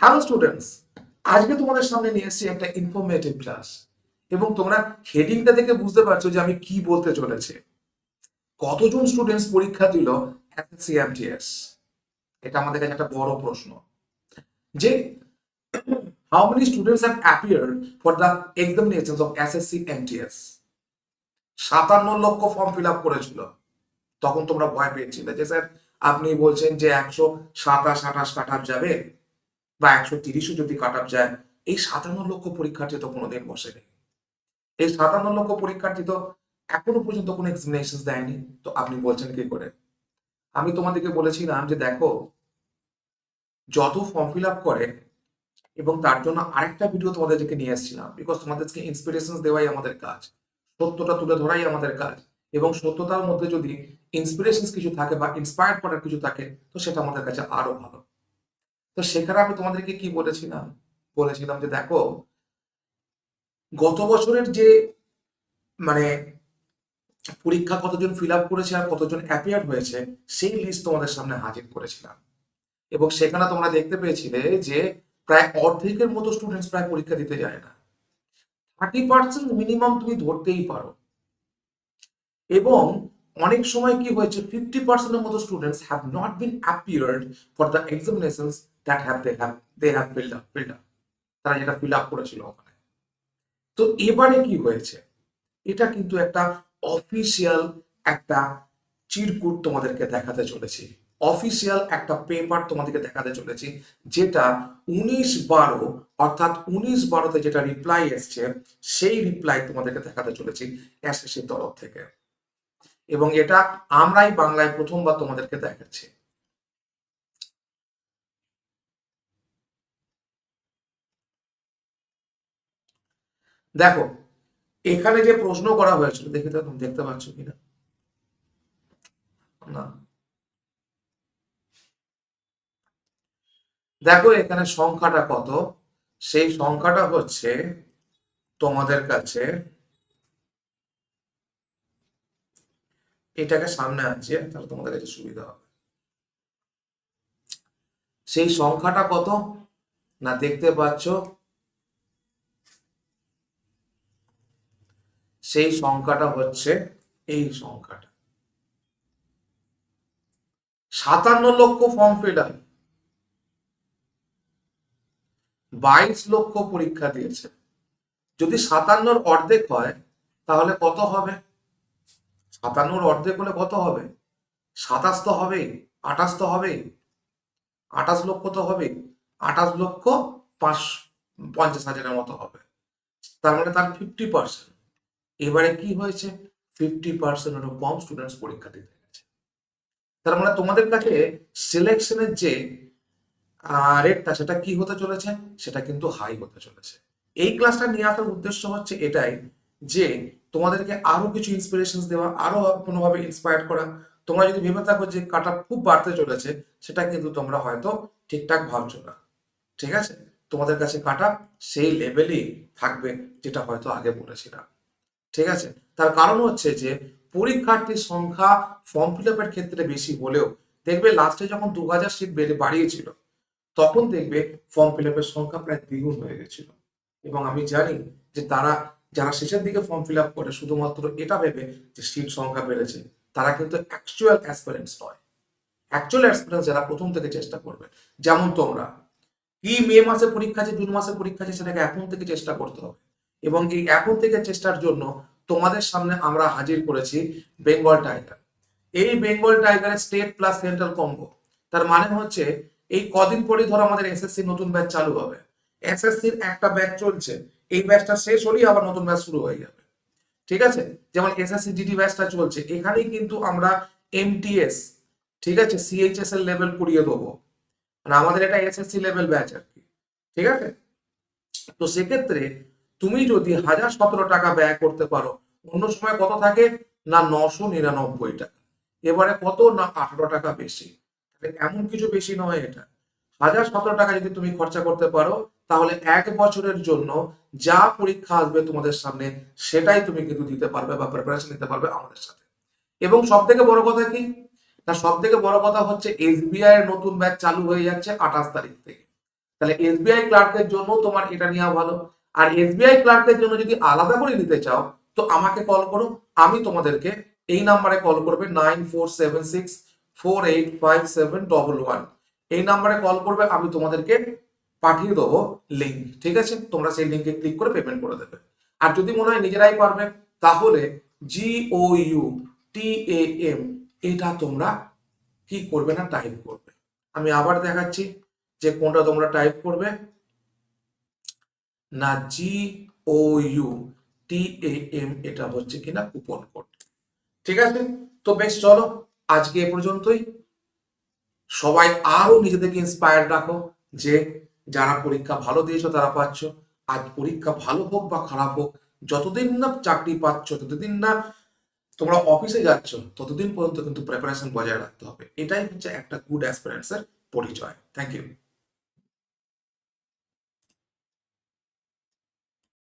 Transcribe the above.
Hello students আজকে তোমাদের সামনে নিয়ে এসেছি একটা ইনফরমেটিভ ক্লাস এবং তোমরা হেডিংটা দেখে বুঝতে পারছ যে আমি কি বলতে চলেছি। কতজন স্টুডেন্টস পরীক্ষা দিল এসএসসি এমটিএস এটা আমাদের কাছে একটা বড় প্রশ্ন। যে how many students have appeared for the examinations of SSC MTS সাতান্ন লক্ষ ফর্ম ফিল আপ করেছিল। তখন তোমরা ভয় পেয়েছিলে যে স্যার, আপনি বলছেন যে একশো সাতাশ, আঠাশ কাট যাবে? বা একশো তিরিশও যদি কাট যায়, এই সাতান্ন লক্ষ পরীক্ষার্থী তো কোনোদিন বসেনি এই সাতান্ন লক্ষ পরীক্ষার্থী তো এখনও পর্যন্ত কোনো এক্সামিনেশন দেয়নি। তো আপনি বলছেন কি করে? আমি তোমাদেরকে বলেছিলাম যে দেখো, যত ফর্ম ফিল আপ করে এবং তার জন্য আরেকটা ভিডিও তোমাদেরকে নিয়ে এসেছিলাম। বিকজ তোমাদেরকে ইন্সপিরেশন দেওয়াই আমাদের কাজ। সত্যটা তুলে ধরাই আমাদের কাজ। এবং সত্যতার মধ্যে যদি ইন্সপিরেশন কিছু থাকে বা ইন্সপায়ার করার কিছু থাকে, তো সেটা আমাদের কাছে আরও ভালো। তো সেখানে আমি তোমাদেরকে কি বলেছিলাম? বলেছিলাম যে দেখো, গত বছরের যে মানে পরীক্ষা কতজন ফিল আপ করেছে আর কতজন অ্যাপিয়ার হয়েছে, সেই লিস্ট তোমাদের সামনে হাজির করেছিলাম। এবং সেখানে তোমরা দেখতে পেয়েছিলে যে, প্রায় অর্ধেকের মতো স্টুডেন্টস প্রায় পরীক্ষা দিতে যায় না। থার্টি পার্সেন্ট মিনিমাম তুমি ধরতেই পারো। এবং অনেক সময় কি হয়েছে ফিফটি পার্সেন্টের মতো students have not been appeared for the examinations that have they have they have filled up filled up তারা যেটা ফিল আপ করেছিল ওখানে। তো এবারে কি হয়েছে? এটা কিন্তু একটা অফিসিয়াল একটা চিরকুট তোমাদেরকে দেখাতে চলেছি। অফিসিয়াল একটা পেপার তোমাদেরকে দেখাতে চলেছি, যেটা উনিশ বারো, অর্থাৎ উনিশ বারোতে যেটা রিপ্লাই এসছে, সেই রিপ্লাই তোমাদেরকে দেখাতে চলেছি এসএসসির তরফ থেকে। এবং এটা আমরাই বাংলায় প্রথমবার তোমাদেরকে দেখাচ্ছি। দেখো, এখানে যে প্রশ্ন করা হয়েছিল, দেখি তো দেখতে পাচ্ছ কিনা। না। দেখো, এখানে সংখ্যাটা কত? সেই সংখ্যাটা হচ্ছে তোমাদের কাছে এটাকে সামনে আনছে, তাহলে তোমাদের কাছে সুবিধা হবে। সেই সংখ্যাটা কত? না, দেখতে পাচ্ছ সেই সংখ্যাটা হচ্ছে এই সংখ্যাটা। সাতান্ন লক্ষ ফর্ম ফিল আপ বাইশ লক্ষ পরীক্ষা দিয়েছে। যদি সাতান্নর অর্ধেক হয়, তাহলে কত হবে? সাতান্নর অর্ধেক হলে কত হবে? সাতাশ তো হবে, আঠাশ তো হবে। আঠাশ লক্ষ তো হবে, আঠাশ লক্ষ পাঁচ, পঞ্চাশ হাজারের মতো হবে। তার মানে তার ফিফটি পার্সেন্ট এবারে কি হয়েছে? ফিফটি পার্সেন্টেরও কম স্টুডেন্টস পরীক্ষা দিতে গেছে। তার মানে তোমাদের কাছে সিলেকশনের যে রেটটা সেটা কি হতে চলেছে? সেটা কিন্তু হাই হতে চলেছে। এই ক্লাসটা নিয়ে আসার উদ্দেশ্য হচ্ছে এটাই যে, তোমাদেরকে আরও কিছু ইন্সপিরেশন দেওয়া, আরও কোনোভাবে ইন্সপায়ার করা। তোমরা যদি ভেবে থাকো যে কাটা খুব বাড়তে চলেছে, সেটা কিন্তু তোমরা হয়তো ঠিকঠাক ভাবছ না। ঠিক আছে? তোমাদের কাছে কাটা সেই লেভেলই থাকবে, যেটা হয়তো আগে বলেছিলাম। ঠিক আছে? তার কারণ হচ্ছে যে, পরীক্ষার্থীর সংখ্যা ফর্ম ফিল আপের ক্ষেত্রে বেশি হলেও দেখবে লাস্টে যখন দু হাজার সিট বেড়ে বাড়িয়েছিল, তখন দেখবে ফর্ম ফিল আপের সংখ্যা প্রায় দ্বিগুণ হয়ে গেছিল। এবং আমি জানি যে তারা, যারা শেষের দিকে ফর্ম ফিল আপ করে, শুধুমাত্র এটা ভেবে যে সিট সংখ্যা বেড়েছে, তারা কিন্তু অ্যাকচুয়াল অ্যাসপিরেন্টস নয়। অ্যাকচুয়াল অ্যাসপিরেন্টস যারা প্রথম থেকে চেষ্টা করবে। যেমন তোমরা, কি মে মাসে পরীক্ষা আছে, জুন মাসে পরীক্ষা আছে, সেটাকে এখন থেকে চেষ্টা করতে হবে। এবং এই এখন থেকে চেষ্টার জন্য তোমাদের সামনে আমরা হাজির করেছি বেঙ্গল টাইগার। এই বেঙ্গল টাইগারের স্টেট প্লাস সেন্ট্রাল কম্বো। তার মানে হচ্ছে এই কদিন পরে ধরো আমাদের এসএসসি নতুন ব্যাচ চালু হবে। এসএসসির একটা ব্যাচ চলছে। এই ব্যাচটা শেষ হলেই আবার নতুন ব্যাচ শুরু হয়ে যাবে। ঠিক আছে? যেমন এসএসসি জিডি ব্যাচটা চলছে, এখানেই কিন্তু আমরা এমটিএস ঠিক আছে? সিএইচএস এর লেভেল করিয়ে দেবো। মানে আমাদের এটা এসএসসি লেভেল ব্যাচ আর কি। ঠিক আছে? তো সেক্ষেত্রে তুমি যদি হাজার সতেরো টাকা ব্যয় করতে পারো, অন্য সময় কত থাকে? না, নশো নিরানব্বই টাকা। এবারে কত? না, আঠারো টাকা বেশি। এমন কিছু বেশি নয় এটা। হাজার সতেরো টাকা যদি তুমি খরচা করতে পারো, তাহলে এক বছরের জন্য যা পরীক্ষা আসবে তোমাদের সামনে, সেটাই তুমি কিন্তু দিতে পারবে বা প্রিপারেশন নিতে পারবে আমাদের সাথে। এবং সব থেকে বড় কথা কি? না সব থেকে বড় কথা হচ্ছে এসবিআই এর নতুন ব্যাচ চালু হয়ে যাচ্ছে আঠাশ তারিখ থেকে। তাহলে এসবিআই ক্লার্কের জন্য তোমার এটা নেওয়া ভালো। আর এসবিআই ক্লার্কের জন্য যদি আলাদা করে নিতে চাও, তো আমাকে কল করো, আমি তোমাদেরকে এই নাম্বারে কল করবে nine four seven six four eight five seven double one এই নাম্বারে কল করবে, আমি তোমাদেরকে পাঠিয়ে দেবো লিঙ্ক ঠিক আছে? তোমরা সেই লিঙ্কে ক্লিক করে পেমেন্ট করে দেবে। আর যদি মনে হয় নিজেরাই পারবে, তাহলে জি ও ইউ টি এম এটা তোমরা কি করবে না টাইপ করবে। আমি আবার দেখাচ্ছি যে কোনটা তোমরা টাইপ করবে। না জি ও ইউ টি এ এম এটা হচ্ছে কিনা কুপন কোড ঠিক আছে? তো বেশ, চলো, আজকে এ পর্যন্তই। সবাই আরও নিজেদেরকে ইন্সপায়ার রাখো যে যারা পরীক্ষা ভালো দিয়েছ তারা পাচ্ছ। আজ পরীক্ষা ভালো হোক বা খারাপ হোক, যতদিন না চাকরি পাচ্ছ ততদিন না তোমরা অফিসে যাচ্ছ, ততদিন পর্যন্ত কিন্তু প্রিপারেশন বজায় রাখতে হবে। এটাই হচ্ছে একটা গুড অ্যাসপিরেন্টসের পরিচয়। Thank you